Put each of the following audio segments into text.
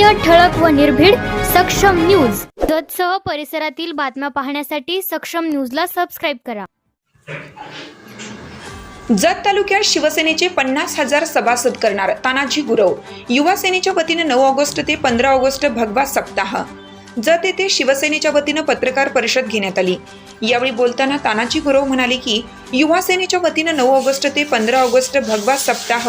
सत्य ठळक व निर्भीड सक्षम न्यूज. जतसह परिसरातील बातम्या पाहण्यासाठी सक्षम न्यूजला सबस्क्राईब करा. जत तालुक्यात शिवसेनेचे पन्नास हजार सभासद करणार तानाजी गुरव. युवा सेनेच्या वतीनं नऊ ऑगस्ट ते पंधरा ऑगस्ट भगवा सप्ताह. जत येथे शिवसेनेच्या वतीनं पत्रकार परिषद घेण्यात आली. यावेळी बोलताना तानाजी गुरव म्हणाले की युवा सेनेच्या वतीनं नऊ ऑगस्ट ते पंधरा ऑगस्ट भगवा सप्ताह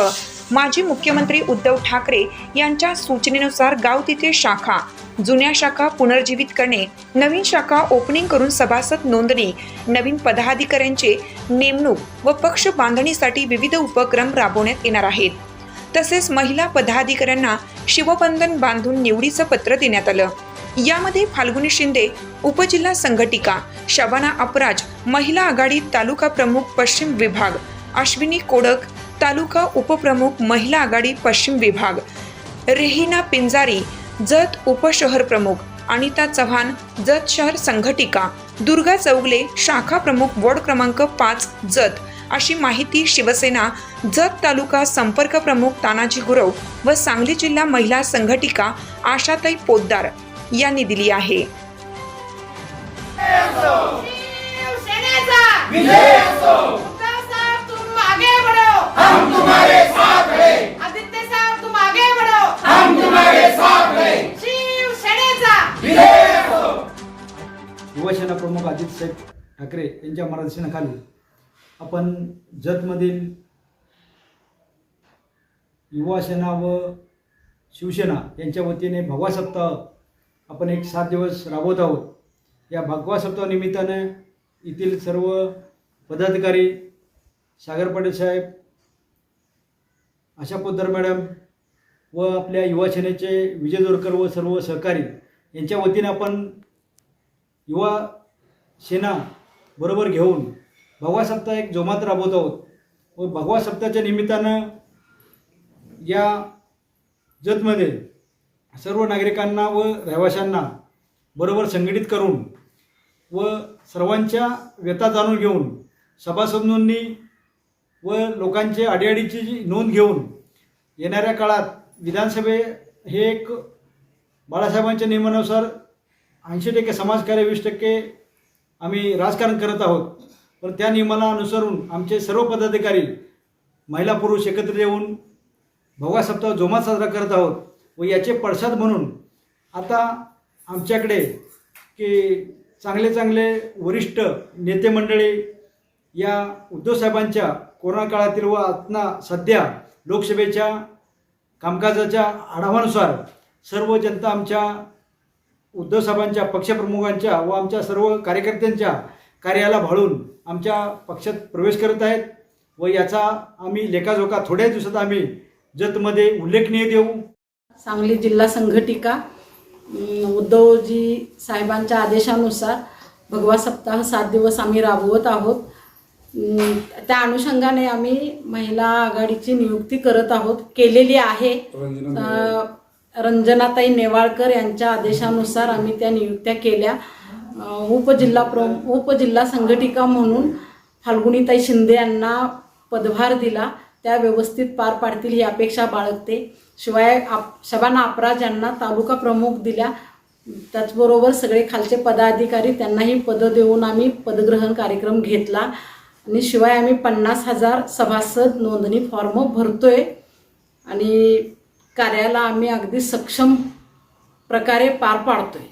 माजी मुख्यमंत्री उद्धव ठाकरे यांच्या सूचनेनुसार गाव तिथे शाखा जुन्या शाखा पुनर्जीवित करणे नवीन शाखा ओपनिंग करून सभासद नोंदणी नवीन पदाधिकाऱ्यांचे नेमणूक व पक्ष बांधणीसाठी विविध उपक्रम राबवण्यात येणार आहेत. तसेच महिला पदाधिकाऱ्यांना शिवबंधन बांधून निवडीचं पत्र देण्यात आलं. यामध्ये फाल्गुनी शिंदे उपजिल्हा संघटिका शबाना अपराज महिला आघाडी तालुका प्रमुख पश्चिम विभाग अश्विनी कोडक तालुका उपप्रमुख महिला आघाडी पश्चिम विभाग. रेहिना पिंजारी जत उपशहर प्रमुख. अनिता चव्हाण जत शहर संघटिका. दुर्गा चौगले शाखा प्रमुख वॉर्ड क्रमांक पाच जत. अशी माहिती शिवसेना जत तालुका संपर्क प्रमुख तानाजी गुरव व सांगली जिल्हा महिला संघटिका आशाताई पोद्दार यांनी दिली आहे. युवासेना प्रमुख अजित साहेब ठाकरे यांच्या मार्गदर्शनाखाली आपण जतमधील युवासेना व शिवसेना यांच्या वतीने भगवा सप्ताह आपण एक सात दिवस राबवत आहोत. या भगवा सप्ताहानिमित्तानं येथील सर्व पदाधिकारी सागर पाटील साहेब आशा पोद्दार मॅडम व आपल्या युवासेनेचे विजय जोरकर व सर्व सहकारी यांच्या वतीने आपण युवा सेना बरोबर घेऊन भगवा सप्ताह एक जोमात राबवत आहोत. व भगवा सप्ताहाच्या निमित्तानं या जतमध्ये सर्व नागरिकांना व रहिवाशांना बरोबर संघटित करून व सर्वांच्या व्यथा जाणून घेऊन सभासद व लोकांचे अडीअडीची जी नोंद घेऊन येणाऱ्या काळात विधानसभे हे एक बाळासाहेबांच्या नियमानुसार ऐंशी टक्के समाजकार्य वीस टक्के आम्ही राजकारण करत आहोत. पण त्या नियमाला अनुसरून आमचे सर्व पदाधिकारी महिला पुरुष एकत्र येऊन भोगा सप्ताह जोमात साजरा करत आहोत व याचे पडसाद म्हणून आता आमच्याकडे की चांगले चांगले वरिष्ठ नेते मंडळी या उद्धवसाहेबांच्या कोरोना काळातील व आता सध्या लोकसभेच्या कामकाजाच्या आढावानुसार सर्व जनता आमच्या उद्धव साहेबांच्या पक्षप्रमुखांच्या व आमच्या सर्व कार्यकर्त्यांच्या कार्याला भाळून आमच्या पक्षात प्रवेश करत आहेत व याचा आम्ही लेखाजोखा थोड्या दिवसात आम्ही जतमध्ये उल्लेखनीय देऊ. सांगली जिल्हा संघटिका उद्धवजी साहेबांच्या आदेशानुसार भगवा सप्ताह सात दिवस आम्ही राबवत आहोत. त्या अनुषंगाने आम्ही महिला आघाडीची नियुक्ती करत आहोत केलेली आहे. रंजनाताई नेवाळकर यांच्या आदेशानुसार आम्ही त्या नियुक्त्या केल्या. उपजिल्हा प्र उपजिल्हा संघटिका म्हणून फाल्गुनीताई शिंदे यांना पदभार दिला. त्या व्यवस्थित पार पाडतील ही अपेक्षा बाळगते. शिवाय आप शबाना अपराज यांना तालुका प्रमुख दिल्या. त्याचबरोबर सगळे खालचे पदाधिकारी त्यांनाही पदं देऊन आम्ही पदग्रहण कार्यक्रम घेतला. आणि शिवाय आम्ही पन्नास हजार सभासद नोंदणी फॉर्म भरतोय. आणि कार्याला आम्ही अगदी सक्षम प्रकारे पार पाडतोय.